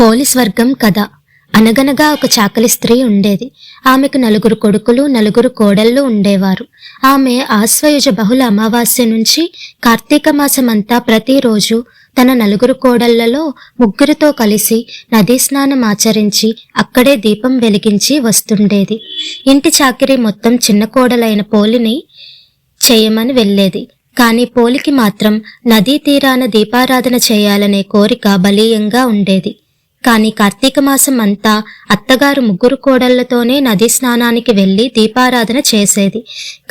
Police వర్గం కథ. అనగనగా ఒక చాకలి స్త్రీ ఉండేది. ఆమెకు నలుగురు కొడుకులు నలుగురు కోడళ్ళు ఉండేవారు. ఆమె ఆశ్వయుజ బహుళ అమావాస్య నుంచి కార్తీక మాసమంతా ప్రతిరోజు తన నలుగురు కోడళ్ళలో ముగ్గురితో కలిసి నదీ స్నానం ఆచరించి అక్కడే దీపం వెలిగించి వస్తుండేది. ఇంటి చాకిరి మొత్తం చిన్న కోడలైన పోలిని చేయమని వెళ్ళేది. కానీ పోలికి మాత్రం నదీ తీరాన దీపారాధన చేయాలనే కోరిక బలీయంగా ఉండేది. కానీ కార్తీక మాసం అంతా అత్తగారు ముగ్గురు కోడళ్ళతోనే నదీ స్నానానికి వెళ్ళి దీపారాధన చేసేది.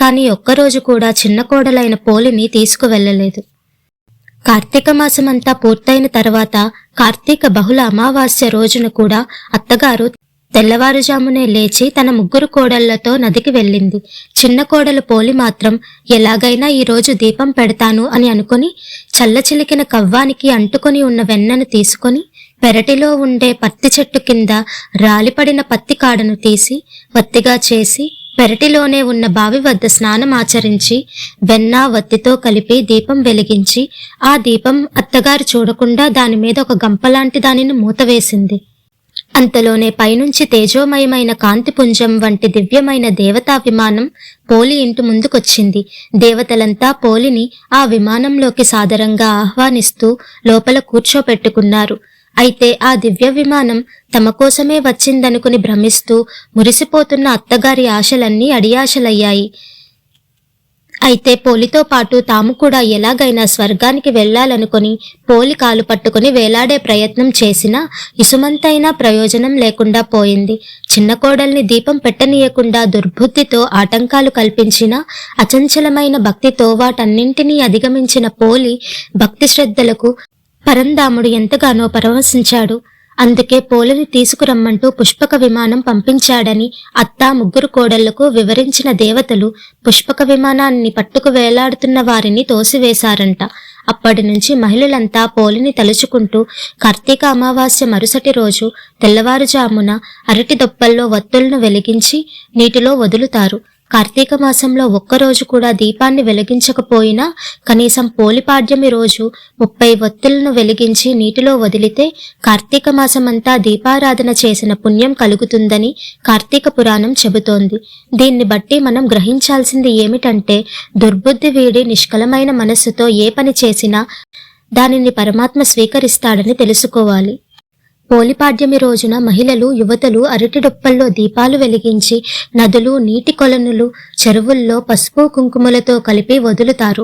కానీ ఒక్కరోజు కూడా చిన్న కోడలైన పోలిని తీసుకువెళ్ళలేదు. కార్తీక మాసం అంతా పూర్తయిన తర్వాత కార్తీక బహుళ అమావాస్య రోజున కూడా అత్తగారు తెల్లవారుజామునే లేచి తన ముగ్గురు కోడళ్ళతో నదికి వెళ్ళింది. చిన్న కోడలు పోలి మాత్రం ఎలాగైనా ఈ రోజు దీపం పెడతాను అని అనుకుని చల్లచిలికిన కవ్వానికి అంటుకొని ఉన్న వెన్నను తీసుకొని పెరటిలో ఉండే పత్తి చెట్టు కింద రాలిపడిన పత్తి కాడను తీసి వత్తిగా చేసి పెరటిలోనే ఉన్న బావి వద్ద స్నానం ఆచరించి వెన్న వత్తితో కలిపి దీపం వెలిగించి ఆ దీపం అత్తగారు చూడకుండా దాని మీద ఒక గంపలాంటి దానిని మూతవేసింది అంతలోనే పైనుంచి తేజోమయమైన కాంతిపుంజం వంటి దివ్యమైన దేవతా విమానం పోలి ఇంటి ముందుకొచ్చింది. దేవతలంతా పోలిని ఆ విమానంలోకి సాదరంగా ఆహ్వానిస్తూ లోపల కూర్చోపెట్టుకున్నారు. అయితే ఆ దివ్య విమానం తమ కోసమే వచ్చిందనుకుని భ్రమిస్తూ మురిసిపోతున్న అత్తగారి ఆశలన్నీ అడియాశలయ్యాయి. అయితే పోలితో పాటు తాము కూడా ఎలాగైనా స్వర్గానికి వెళ్ళాలనుకుని పోలి కాలు పట్టుకుని వేలాడే ప్రయత్నం చేసినా ఇసుమంతైనా ప్రయోజనం లేకుండా పోయింది. చిన్న కోడల్ని దీపం పెట్టనీయకుండా దుర్బుద్ధితో ఆటంకాలు కల్పించిన అచంచలమైన భక్తితో వాటన్నింటినీ అధిగమించిన పోలి భక్తి శ్రద్ధలకు పరంధాముడు ఎంతగానో పరవశించాడు. అందుకే పోలిని తీసుకురమ్మంటూ పుష్పక విమానం పంపించాడని అత్త ముగ్గురు కోడళ్ళకు వివరించిన దేవతలు పుష్పక విమానాన్ని పట్టుకు వేలాడుతున్న వారిని తోసివేశారంట. అప్పటి నుంచి మహిళలంతా పోలిని తలుచుకుంటూ కార్తీక అమావాస్య మరుసటి రోజు తెల్లవారుజామున అరటి దొప్పల్లో వత్తులను వెలిగించి నీటిలో వదులుతారు. కార్తీక మాసంలో ఒక్కరోజు కూడా దీపాన్ని వెలిగించకపోయినా కనీసం పోలిపాడ్యమి రోజు ముప్పై ఒత్తులను వెలిగించి నీటిలో వదిలితే కార్తీక మాసమంతా దీపారాధన చేసిన పుణ్యం కలుగుతుందని కార్తీక పురాణం చెబుతోంది. దీన్ని బట్టి మనం గ్రహించాల్సింది ఏమిటంటే దుర్బుద్ధి వీడి నిష్కలమైన మనస్సుతో ఏ పని చేసినా దానిని పరమాత్మ స్వీకరిస్తాడని తెలుసుకోవాలి. పోలిపాడ్యమి రోజున మహిళలు యువతలు అరటిడొప్పల్లో దీపాలు వెలిగించి నదులు నీటి కొలనులు చెరువుల్లో పసుపు కుంకుమలతో కలిపి వదులుతారు.